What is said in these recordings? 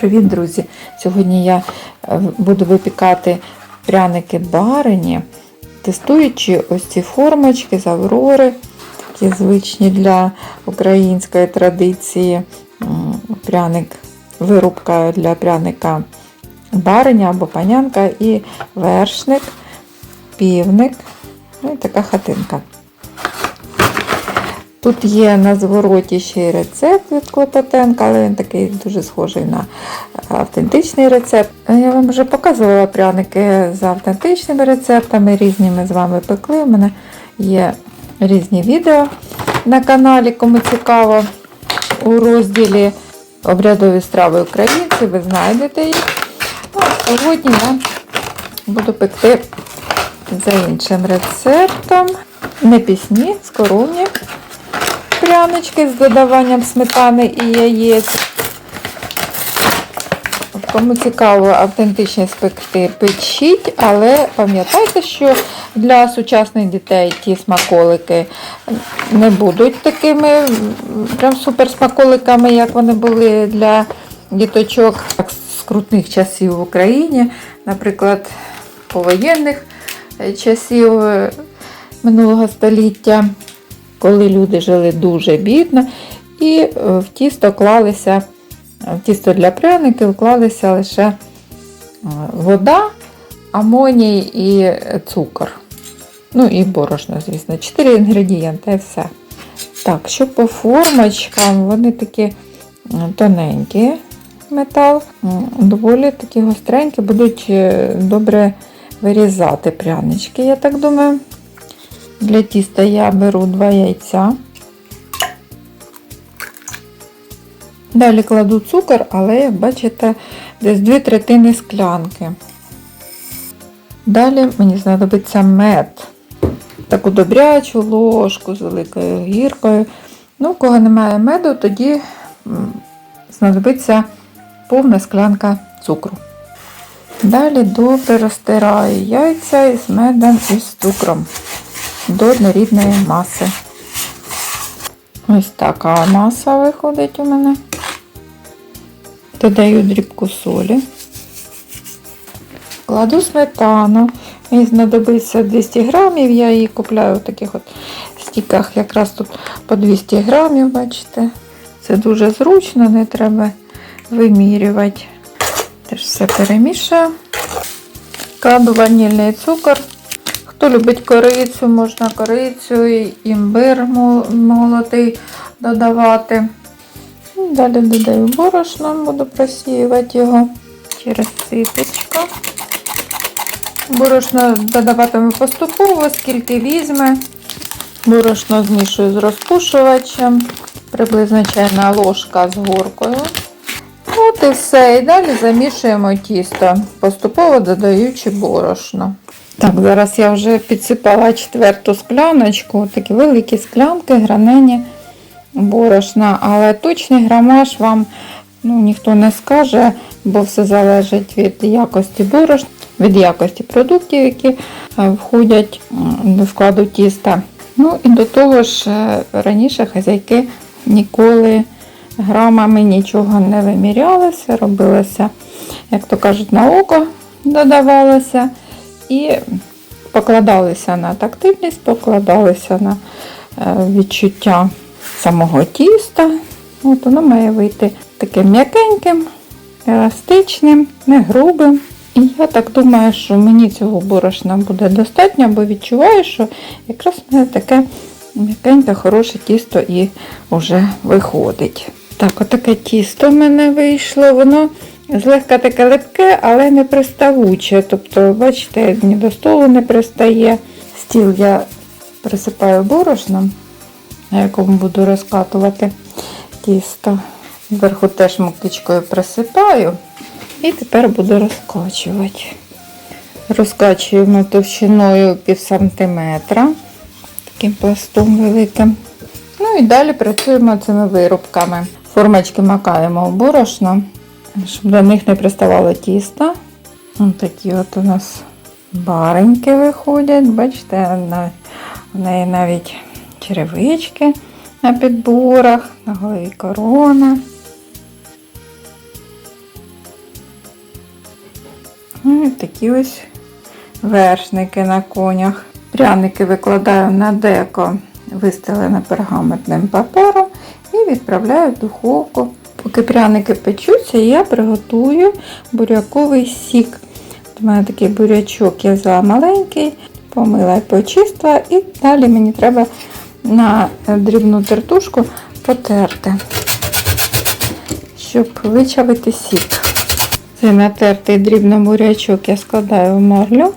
Привіт, друзі! Сьогодні я е, буду випікати пряники барині, тестуючи ось ці формочки з аврори, такі звичні для української традиції. Пряник, вирубка для пряника бариня або панянка і вершник, півник, ну і така хатинка. Тут є на звороті ще й рецепт від Клопотенка, але він такий дуже схожий на автентичний рецепт. Я вам вже показувала пряники з автентичними рецептами, різні ми з вами пекли. У мене є різні відео на каналі, кому цікаво. У розділі Обрядові страви українці, ви знайдете їх. Ну, а сьогодні я буду пекти за іншим рецептом. Не пісні, скоромні прянички з додаванням сметани і яєць. Кому цікаво автентичні спекти, печіть, але пам'ятайте, що для сучасних дітей ті смаколики не будуть такими прям супер смаколиками, як вони були для діточок з крутних часів в Україні, наприклад, повоєнних часів е, минулого століття коли люди жили дуже бідно, і е, в тісто клалися, в тісто для пряників клалися лише е, вода, амоній і цукор. Ну і борошно, звісно. Чотири інгредієнти і все. Так, що по формочкам, вони такі е, тоненькі метал, доволі такі гостренькі, будуть добре вирізати прянички, я так думаю. Для тіста я беру два яйця. Далі кладу цукор, але, як бачите, десь дві третини склянки. Далі мені знадобиться мед. Таку добрячу ложку з великою гіркою. Ну, у кого немає меду, тоді знадобиться повна склянка цукру. Далі добре розтираю яйця із медом і з цукром до однорідної маси. Ось така маса виходить у мене. Додаю дрібку солі. Кладу сметану. Мені знадобиться 200 грамів, я її купляю в таких от стіках, якраз тут по 200 грамів, бачите. Це дуже зручно, не треба вимірювати. Теж все перемішую. Кладу ванільний цукор. Хто любить корицю, можна корицю, і імбир молотий додавати. Далі додаю борошно, буду просіювати його через ситочку. Борошно додаватиму поступово, скільки візьме. Борошно змішую з розпушувачем, приблизно чайна ложка з горкою. От і все. І далі замішуємо тісто, поступово додаючи борошно. Так, зараз я вже підсипала четверту скляночку, такі великі склянки, гранені борошна, але точний грамаж вам ну, ніхто не скаже, бо все залежить від якості борошна, від якості продуктів, які е, входять до складу тіста. Ну і до того ж, е, раніше хазяйки ніколи грамами нічого не вимірялися, робилося, як то кажуть, на око додавалося. І покладалися на тактильність, покладалися на е, відчуття самого тіста. От Воно має вийти таким м'якеньким, еластичним, не грубим. І я так думаю, що мені цього борошна буде достатньо, бо відчуваю, що якраз в мене таке м'якеньке, хороше тісто і вже виходить. Так, отаке тісто в мене вийшло, воно Злегка таке липке, але не приставуче. Тобто, бачите, ні до столу не пристає. Стіл я присипаю борошном, на якому буду розкатувати тісто. Зверху теж муктичкою присипаю. І тепер буду розкачувати. Розкачуємо товщиною пів сантиметра, таким пластом великим. Ну і далі працюємо цими вирубками. Формочки макаємо в борошно щоб до них не приставало тісто. Ось такі от у нас бареньки виходять. Бачите, в неї навіть черевички на підборах, на голові корона. Ну, і такі ось вершники на конях. Пряники викладаю на деко, вистелене пергаментним папером і відправляю в духовку. Поки пряники печуться, я приготую буряковий сік. У мене такий бурячок я взяла маленький, помила і почистила, і далі мені треба на дрібну тертушку потерти, щоб вичавити сік. Цей натертий дрібно бурячок я складаю в марлю.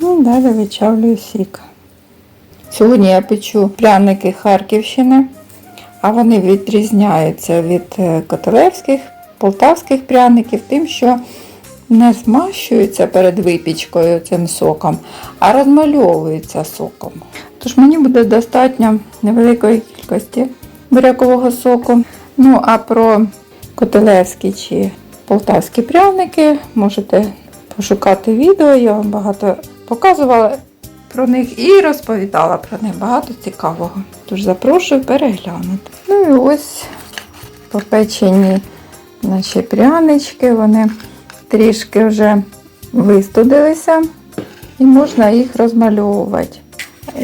Ну, далі вичавлюю сік. Сьогодні я печу пряники Харківщини, а вони відрізняються від е, котелевських, полтавських пряників, тим, що не змащуються перед випічкою цим соком, а розмальовуються соком. Тож мені буде достатньо невеликої кількості бурякового соку. Ну, а про котелевські чи полтавські пряники можете пошукати відео. Я вам багато показувала про них і розповідала про них багато цікавого. Тож запрошую переглянути. Ну і ось попечені наші прянички, вони трішки вже вистудилися і можна їх розмальовувати.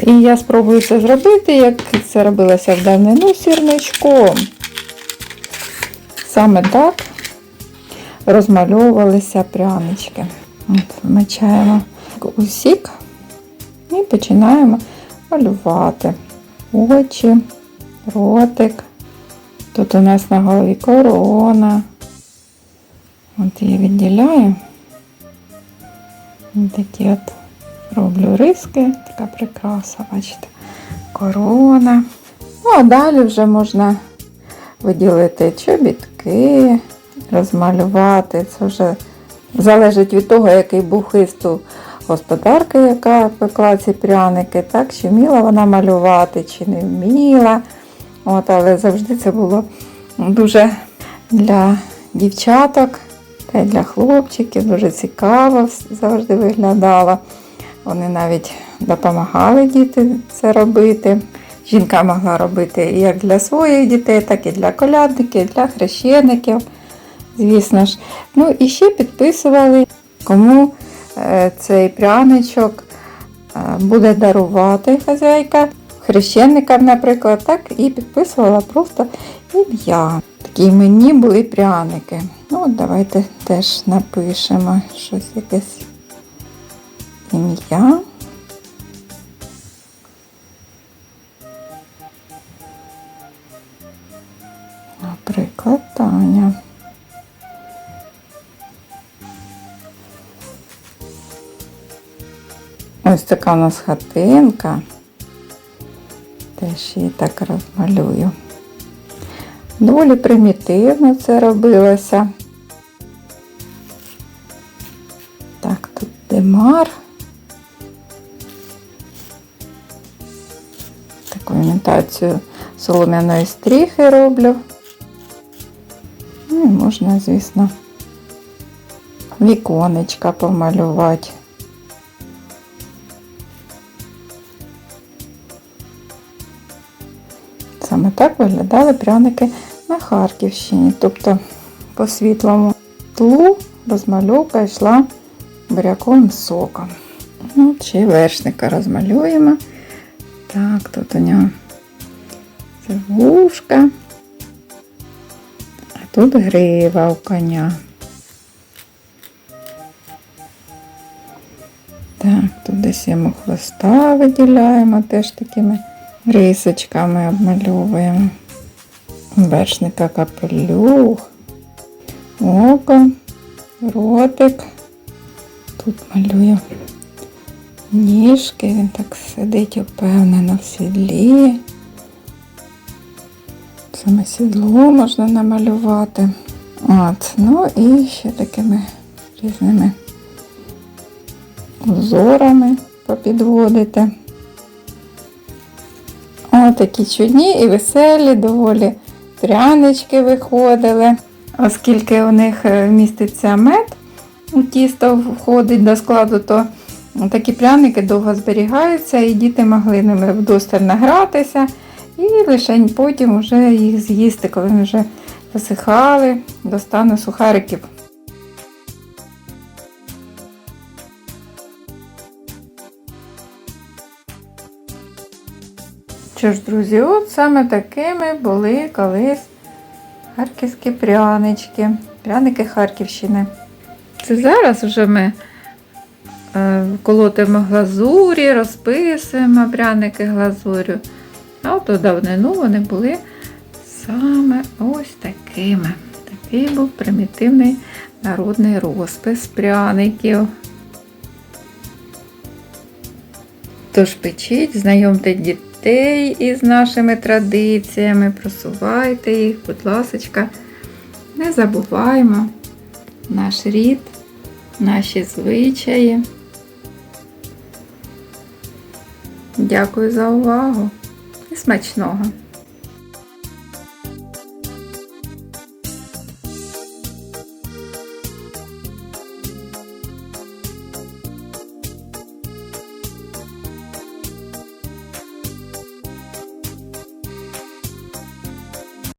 І я спробую це зробити, як це робилося в давнину сірничком. Саме так розмальовувалися прянички. От, вмочаємо у сік і починаємо малювати очі, ротик. Тут у нас на голові корона. От я відділяю. Такі от роблю риски, така прикраса, бачите, корона. Ну, а далі вже можна виділити чобітки, розмалювати. Це вже залежить від того, який був господарки, яка пекла ці пряники, так, чи вміла вона малювати, чи не вміла. От, але завжди це було дуже для дівчаток та й для хлопчиків, дуже цікаво завжди виглядало. Вони навіть допомагали діти це робити. Жінка могла робити як для своїх дітей, так і для колядників, для хрещеників, звісно ж. Ну і ще підписували, кому цей пряничок е, буде дарувати хазяйка. Хрещеникам, наприклад, так і підписувала просто ім'я. Такі іменні були пряники. Ну, от давайте теж напишемо щось якесь ім'я. Наприклад, Таня. Ось така у нас хатинка. Теж її так розмалюю. Доволі примітивно це робилося. Так, тут демар. Таку імітацію солом'яної стріхи роблю. Ну і можна, звісно, віконечка помалювати. Так виглядали пряники на Харківщині. Тобто по світлому тлу розмальовка йшла буряковим соком. Ну, ще вершника розмалюємо. Так, тут у нього це вушка, а тут грива у коня. Так, тут десь йому хвоста виділяємо теж такими рисочками обмальовуємо. Вершника капелюх, око, ротик. Тут малюю ніжки, він так сидить упевнено в сідлі. Саме сідло можна намалювати. От, ну і ще такими різними узорами попідводити. Такі чудні і веселі, доволі прянички виходили. Оскільки у них е, міститься мед, у тісто входить до складу, то такі пряники довго зберігаються, і діти могли ними вдосталь награтися, і лише потім вже їх з'їсти, коли вони вже висихали, достану сухариків. Що ж, друзі, от саме такими були колись харківські прянички, пряники Харківщини. Це зараз вже ми е, колотимо глазурі, розписуємо пряники глазурю. А от у давнину вони були саме ось такими. Такий був примітивний народний розпис пряників. Тож печіть, знайомте дітей із нашими традиціями, просувайте їх, будь ласочка. Не забуваймо наш рід, наші звичаї. Дякую за увагу і смачного!